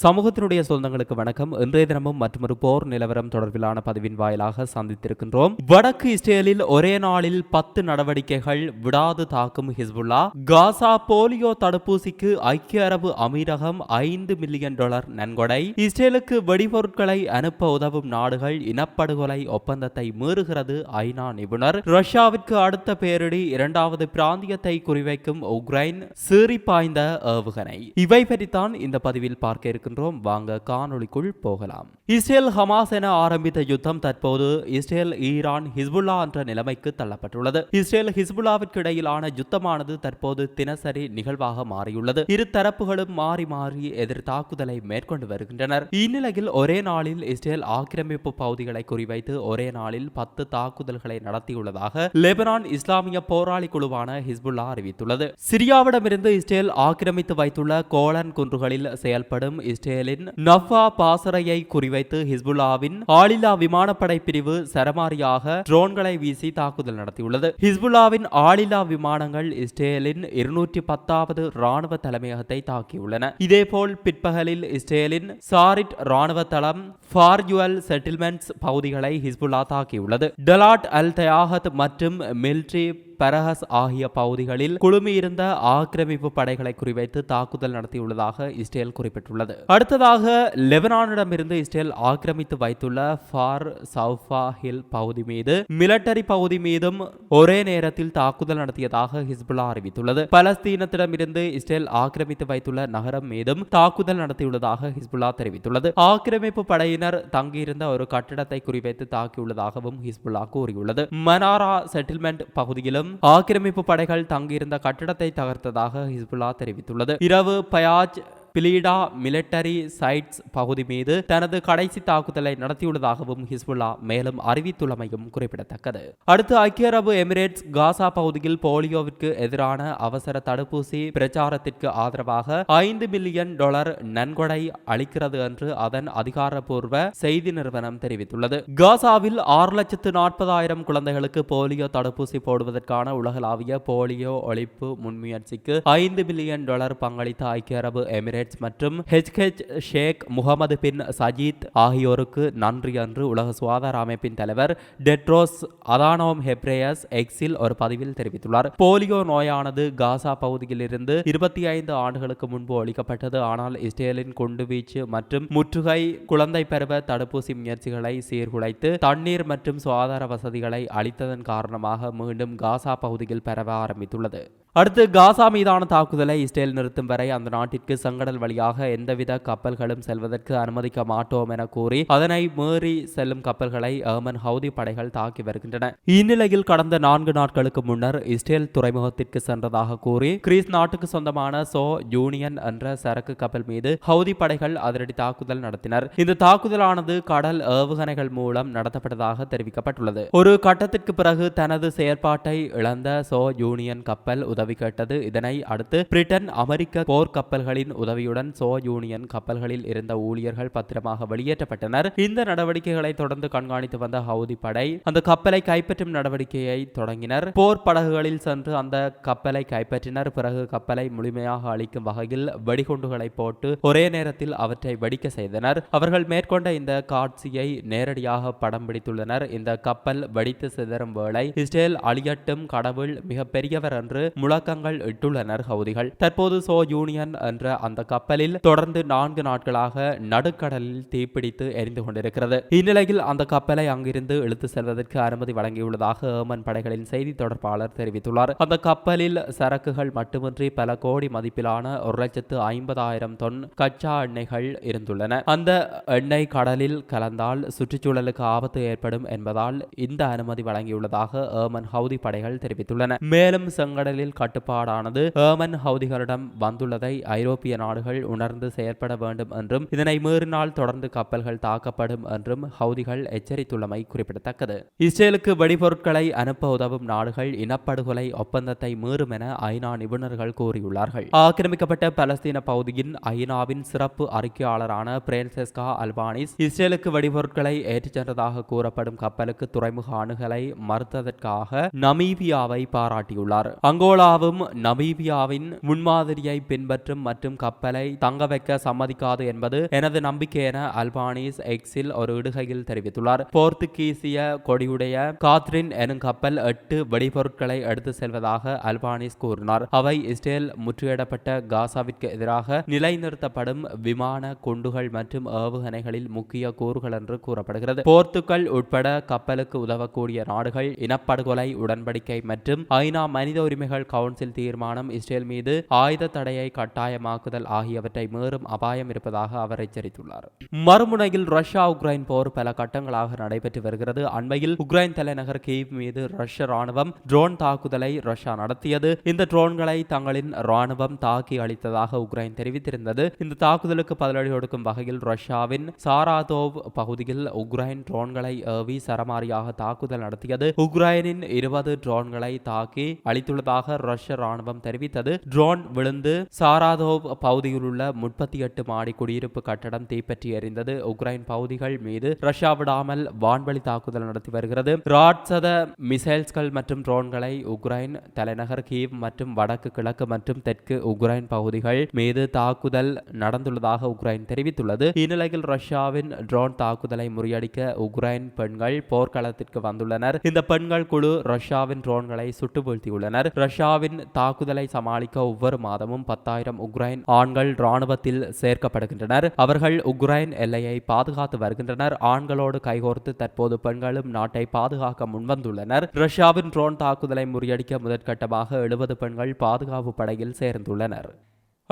சமூகத்தினுடைய சொந்தங்களுக்கு வணக்கம். இன்றைய தினமும் மற்றொரு போர் நிலவரம் தொடர்பிலான பதிவின் வாயிலாக சந்தித்திருக்கின்றோம். வடக்கு இஸ்ரேலில் ஒரே நாளில் பத்து நடவடிக்கைகள் விடாது தாக்கும் ஹிஸ்புல்லா. காசா போலியோ தடுப்பூசிக்கு ஐக்கிய அரபு அமீரகம் ஐந்து மில்லியன் டாலர் நன்கொடை. இஸ்ரேலுக்கு வெடிபொருட்களை அனுப்ப உதவும் நாடுகள் இனப்படுகொலை ஒப்பந்தத்தை மீறுகிறது ஐநா நிபுணர். ரஷ்யாவிற்கு அடுத்த பேரிடி இரண்டாவது பிராந்தியத்தை குறிவைக்கும் உக்ரைன் சீறி பாய்ந்த ஏவுகணை. இவை பற்றித்தான் இந்த பதிவில் பார்க்க இருக்கின்றோம் வாங்க காணொலிக்குள் போகலாம். இஸ்ரேல் ஹமாஸ் என ஆரம்பித்த யுத்தம் தற்போது இஸ்ரேல் ஈரான் ஹிஸ்புல்லா என்ற நிலைமைக்கு தள்ளப்பட்டுள்ளது. இஸ்ரேல் ஹிஸ்புல்லாவிற்கு இடையிலான யுத்தமானது தற்போது தினசரி நிகழ்வாக மாறியுள்ளது. இரு தரப்புகளும் மாறி மாறி எதிர் தாக்குதலை மேற்கொண்டு வருகின்றனர். இந்நிலையில் ஒரே நாளில் இஸ்ரேல் ஆக்கிரமிப்பு பகுதிகளை குறிவைத்து ஒரே நாளில் பத்து தாக்குதல்களை நடத்தியுள்ளதாக லெபனான் இஸ்லாமிய போராளி குழுவான ஹிஸ்புல்லா அறிவித்துள்ளது. சிரியாவிடமிருந்து இஸ்ரேல் ஆக்கிரமித்து வைத்துள்ள கோலன் குன்றுகளில் செயல்படும் இஸ்ரேலின் நஃபா பாசறையை குறிவைத்து ஹிஸ்புல்லாவின் ஆளில்லா விமானப்படை பிரிவு சரமாரியாக ட்ரோன்களை வீசி தாக்குதல் நடத்தியுள்ளது. ஹிஸ்புல்லாவின் ஆளில்லா விமானங்கள் இஸ்ரேலின் இருநூற்றி பத்தாவது ராணுவ தலைமையகத்தை தாக்கியுள்ளன. இதேபோல் பிற்பகலில் இஸ்ரேலின் சாரிட் ராணுவ தளம் ஃபார்ஜுவல் செட்டில்மெண்ட்ஸ் பகுதிகளை ஹிஸ்புல்லா தாக்கியுள்ளது. டலாட் அல் தயாகத் மற்றும் மில்ட்ரி பரஹஸ் ஆகிய பகுதிகளில் குழுமியிருந்த ஆக்கிரமிப்பு படைகளை குறிவைத்து தாக்குதல் நடத்தியுள்ளதாக இஸ்ரேல் குறிப்பிட்டுள்ளது. அடுத்ததாக லெபனானிடமிருந்து இஸ்ரேல் ஆக்கிரமித்து வைத்துள்ள ஃபார் சவுஃபா ஹில் பகுதி மீது மிலிட்டரி பகுதி மீதும் ஒரே நேரத்தில் தாக்குதல் நடத்தியதாக ஹிஸ்புல்லா அறிவித்துள்ளது. பலஸ்தீனத்திடமிருந்து இஸ்ரேல் ஆக்கிரமித்து வைத்துள்ள நகரம் மீதும் தாக்குதல் நடத்தியுள்ளதாக ஹிஸ்புல்லா தெரிவித்துள்ளது. ஆக்கிரமிப்பு படையினர் தங்கியிருந்த ஒரு கட்டிடத்தை குறிவைத்து தாக்கியுள்ளதாகவும் ஹிஸ்புல்லா கூறியுள்ளது. மனாரா செட்டில்மெண்ட் பகுதியிலும் ஆக்கிரமிப்பு படைகள் தங்கியிருந்த கட்டிடத்தை தகர்த்ததாக ஹிஸ்புல்லா தெரிவித்துள்ளது. இரவு பயாஜ் பிலீடா மிலிட்டரி சைட்ஸ் பகுதி மீது தனது கடைசி தாக்குதலை நடத்தியுள்ளதாகவும் ஹிஸ்புல்லா மேலும் அறிவித்துள்ளமையும் குறிப்பிடத்தக்கது. அடுத்து ஐக்கிய அரபு எமிரேட்ஸ் காசா பகுதியில் போலியோவிற்கு எதிரான அவசர தடுப்பூசி பிரச்சாரத்திற்கு ஆதரவாக ஐந்து மில்லியன் டாலர் நன்கொடை அளிக்கிறது என்று அதன் அதிகாரப்பூர்வ செய்தி நிறுவனம் தெரிவித்துள்ளது. காசாவில் ஆறு லட்சத்து நாற்பதாயிரம் குழந்தைகளுக்கு போலியோ தடுப்பூசி போடுவதற்கான உலகளாவிய போலியோ ஒழிப்பு முன்முயற்சிக்கு ஐந்து மில்லியன் டாலர் பங்களித்த ஐக்கிய அரபு எமிரேட்ஸ் மற்றும் HH Sheikh Mohammed bin Zayed ஆகியோருக்கு நன்றி என்று உலக சுகாதார அமைப்பின் தலைவர் டெட்ரோஸ் அதானோம் ஹெப்ரேயஸ் எக்ஸில் ஒரு பதிவில் தெரிவித்துள்ளார். போலியோ நோயானது காசா பகுதியில் இருந்து இருபத்தி ஐந்து ஆண்டுகளுக்கு முன்பு ஒழிக்கப்பட்டது. ஆனால் இஸ்ரேலின் குண்டுவீச்சு மற்றும் முற்றுகை குழந்தை பருவ தடுப்பூசி முயற்சிகளை சீர்குலைத்து தண்ணீர் மற்றும் சுகாதார வசதிகளை அளித்ததன் காரணமாக மீண்டும் காசா பகுதியில் பரவ ஆரம்பித்துள்ளது. அடுத்து காசா மீதான தாக்குதலை இஸ்ரேல் நிறுத்தும் வரை அந்த நாட்டிற்கு சங்கடல் வழியாக எந்தவித கப்பல்களும் செல்வதற்கு அனுமதிக்க மாட்டோம் என கூறி அதனை மீறி செல்லும் கப்பல்களை ஏமன் ஹவுதி படைகள் தாக்கி வருகின்றன. இந்நிலையில் கடந்த நான்கு நாட்களுக்கு முன்னர் இஸ்ரேல் துறைமுகத்திற்கு சென்றதாக கூறி கிரீஸ் நாட்டுக்கு சொந்தமான சோ யூனியன் என்ற சரக்கு கப்பல் மீது ஹவுதி படைகள் அதிரடி தாக்குதல் நடத்தினர். இந்த தாக்குதலானது கடல் ஏவுகணைகள் மூலம் நடத்தப்பட்டதாக தெரிவிக்கப்பட்டுள்ளது. ஒரு கட்டத்திற்கு பிறகு தனது செயற்பாட்டை இழந்த சோ யூனியன் கப்பல் உதவி உதவி கேட்டது. இதனை அடுத்து பிரிட்டன் அமெரிக்க போர் கப்பல்களின் உதவியுடன் சோ யூனியன் கப்பல்களில் இருந்த ஊழியர்கள் பத்திரமாக வெளியேற்றப்பட்டனர். இந்த நடவடிக்கைகளை தொடர்ந்து கண்காணித்து வந்த ஹவுதி படை அந்த கப்பலை கைப்பற்றும் நடவடிக்கையை தொடங்கினர். போர் படகுகளில் சென்று அந்த கப்பலை கைப்பற்றினர். பிறகு கப்பலை முழுமையாக அளிக்கும் வகையில் வெடிகுண்டுகளை போட்டு ஒரே நேரத்தில் அவற்றை வெடிக்க செய்தனர். அவர்கள் மேற்கொண்ட இந்த காட்சியை நேரடியாக படம் பிடித்துள்ளனர். இந்த கப்பல் வெடித்து சிதறும் வேளை இஸ்ரேல் அழியட்டும் கடவுள் மிக பெரியவர் என்று முழக்கங்கள் இட்டுள்ளனர் ஹவுதிகள். தற்போது சோ யூனியன் என்ற அந்த கப்பலில் தொடர்ந்து நான்கு நாட்களாக நடுக்கடலில் தீப்பிடித்து எரிந்து கொண்டிருக்கிறது. இந்நிலையில் அந்த கப்பலை அங்கிருந்து இழுத்து செல்வதற்கு அனுமதி வழங்கியுள்ளதாக ஏமன் படைகளின் செய்தி தொடர்பாளர் தெரிவித்துள்ளார். அந்த கப்பலில் சரக்குகள் மட்டுமின்றி பல கோடி மதிப்பிலான ஒரு லட்சத்து ஐம்பதாயிரம் தொன் கச்சா எண்ணெய்கள் இருந்துள்ளன. அந்த எண்ணெய் கடலில் கலந்தால் சுற்றுச்சூழலுக்கு ஆபத்து ஏற்படும் என்பதால் இந்த அனுமதி வழங்கியுள்ளதாக ஏமன் ஹவுதி படைகள் தெரிவித்துள்ளன. மேலும் செங்கடலில் கட்டுப்பாடானது ஏமன் ஹவுதிகளிடம் வந்துள்ளதை ஐரோப்பிய நாடுகள் உணர்ந்து செயற்பட வேண்டும் என்றும் இதனை மீறினால் தொடர்ந்து கப்பல்கள் தாக்கப்படும் என்றும் ஹவுதிகள் எச்சரித்துள்ளமை குறிப்பிடத்தக்கது. இஸ்ரேலுக்கு வெடிபொருட்களை அனுப்ப உதவும் நாடுகள் இனப்படுகொலை ஒப்பந்தத்தை மீறும் என ஐநா நிபுணர்கள் கூறியுள்ளார்கள். ஆக்கிரமிக்கப்பட்ட பலஸ்தீன பகுதியின் ஐநாவின் சிறப்பு அறிக்கையாளரான பிரான்செஸ்கா அல்பானிஸ் இஸ்ரேலுக்கு வெடிபொருட்களை ஏற்றிச் சென்றதாக கூறப்படும் கப்பலுக்கு துறைமுக அணுகலை மறுத்ததற்காக நமீபியாவை பாராட்டியுள்ளார். அங்கோலா இந்தியாவும் நமீபியாவின் முன்மாதிரியை பின்பற்றும் மற்றும் கப்பலை தங்க வைக்க சம்மதிக்காது என்பது எனது நம்பிக்கை என அல்பானிஸ் எக்ஸில் ஒரு இடுகையில் தெரிவித்துள்ளார். போர்த்துகீசிய கொடியுடைய காத்ரின் எனும் கப்பல் எட்டு வெடிபொருட்களை எடுத்து செல்வதாக அல்பானிஸ் கூறினார். அவை இஸ்ரேல் முற்றுகையிடப்பட்ட காசாவிற்கு எதிராக நிலைநிறுத்தப்படும் விமான குண்டுகள் மற்றும் ஏவுகணைகளில் முக்கிய கூறுகள் என்று கூறப்படுகிறது. போர்த்துக்கல் உட்பட கப்பலுக்கு உதவக்கூடிய நாடுகள் இனப்படுகொலை உடன்படிக்கை மற்றும் ஐநா மனித உரிமைகள் கவுன்சில் தீர்மானம் இஸ்ரேல் மீது ஆயுத தடையை கட்டாயமாக்குதல் ஆகியவற்றை மீறும் அபாயம் இருப்பதாக அவர் எச்சரித்துள்ளார். மறுமுனையில் ரஷ்யா உக்ரைன் போர் பல கட்டங்களாக நடைபெற்று வருகிறது. அண்மையில் உக்ரைன் தலைநகர் கீவ் மீது ரஷ்ய ராணுவம் ட்ரோன் தாக்குதலை ரஷ்யா நடத்தியது. இந்த ட்ரோன்களை தங்களின் ராணுவம் தாக்கி அளித்ததாக உக்ரைன் தெரிவித்திருந்தது. இந்த தாக்குதலுக்கு பதிலடி கொடுக்கும் வகையில் ரஷ்யாவின் சாராதோவ் பகுதியில் உக்ரைன் ட்ரோன்களை ஏவி சரமாரியாக தாக்குதல் நடத்தியது. உக்ரைனின் இருபது ட்ரோன்களை தாக்கி அளித்துள்ளதாக ரஷ்ய ராணுவம் தெரிவித்தது. ட்ரோன் விழுந்து சாராதோவ் பகுதியில் உள்ள முப்பத்தி எட்டு மாடி குடியிருப்பு கட்டடம் தீப்பற்றி எறிந்தது. உக்ரைன் பகுதிகள் மீது ரஷ்யா விடாமல் வான்வழி தாக்குதல் நடத்தி வருகிறது. ராட்சத மிசைல்ஸ்கள் மற்றும் ட்ரோன்களை உக்ரைன் தலைநகர் கீவ் மற்றும் வடக்கு கிழக்கு மற்றும் தெற்கு உக்ரைன் பகுதிகள் மீது தாக்குதல் நடந்துள்ளதாக உக்ரைன் தெரிவித்துள்ளது. இந்நிலையில் ரஷ்யாவின் ட்ரோன் தாக்குதலை முறியடிக்க உக்ரைன் பெண்கள் போர்க்களத்திற்கு வந்துள்ளனர். இந்த பெண்கள் குழு ரஷ்யாவின் ட்ரோன்களை சுட்டு வீழ்த்தியுள்ளனர் ரஷ்யாவின் தாக்குதலை சமாளிக்க ஒவ்வொரு மாதமும் பத்தாயிரம் உக்ரைன் ஆண்கள் ராணுவத்தில் சேர்க்கப்படுகின்றனர். அவர்கள் உக்ரைன் எல்லையை பாதுகாத்து வருகின்றனர். ஆண்களோடு கைகோர்த்து தற்போது பெண்களும் நாட்டை பாதுகாக்க முன்வந்துள்ளனர். ரஷ்யாவின் ட்ரோன் தாக்குதலை முறியடிக்க முதற்கட்டமாக எழுபது பெண்கள் பாதுகாப்பு படையில் சேர்ந்துள்ளனர்.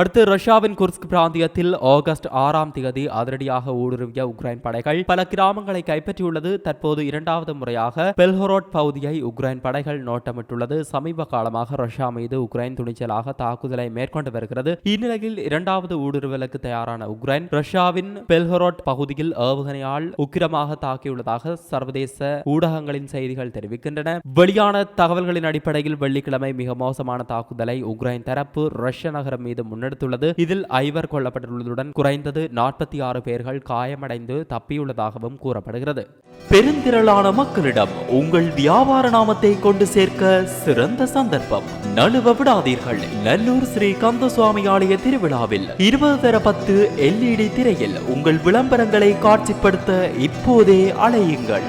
அடுத்து ரஷ்யாவின் குர்ஸ்க் பிராந்தியத்தில் ஆகஸ்ட் ஆறாம் தேதி அதிரடியாக ஊடுருவிய உக்ரைன் படைகள் பல கிராமங்களை கைப்பற்றியுள்ளது. தற்போது இரண்டாவது முறையாக பெல்ஹோரோட் பகுதியை உக்ரைன் படைகள் நோட்டமிட்டுள்ளது. சமீப காலமாக ரஷ்யா மீது உக்ரைன் துணிச்சலாக தாக்குதலை மேற்கொண்டு வருகிறது. இந்நிலையில் இரண்டாவது ஊடுருவலுக்கு தயாரான உக்ரைன் ரஷ்யாவின் பெல்ஹோரோட் பகுதியில் ஏவுகணையால் உக்கிரமாக தாக்கியுள்ளதாக சர்வதேச ஊடகங்களின் செய்திகள் தெரிவிக்கின்றன. வெளியான தகவல்களின் அடிப்படையில் வெள்ளிக்கிழமை மிக மோசமான தாக்குதலை உக்ரைன் தரப்பு ரஷ்ய நகரம் மீது முன்னெடுத்துள்ளது. இதில் ஐவர் கொல்லப்பட்டுள்ளதுடன் குறைந்தது நாற்பத்தி ஆறு பேர்கள் காயமடைந்து தப்பியுள்ளதாகவும் கூறப்படுகிறது. பெருந்திரளான மக்களிடம் உங்கள் வியாபார நாமத்தை கொண்டு சேர்க்க சிறந்த சந்தர்ப்பம். நழுவ விடாதீர்கள். நல்லூர் ஸ்ரீ கந்தசுவாமி ஆலய திருவிழாவில் இருபது தர பத்து எல்இடி திரையில் உங்கள் விளம்பரங்களை காட்சிப்படுத்த இப்போதே அலையுங்கள்.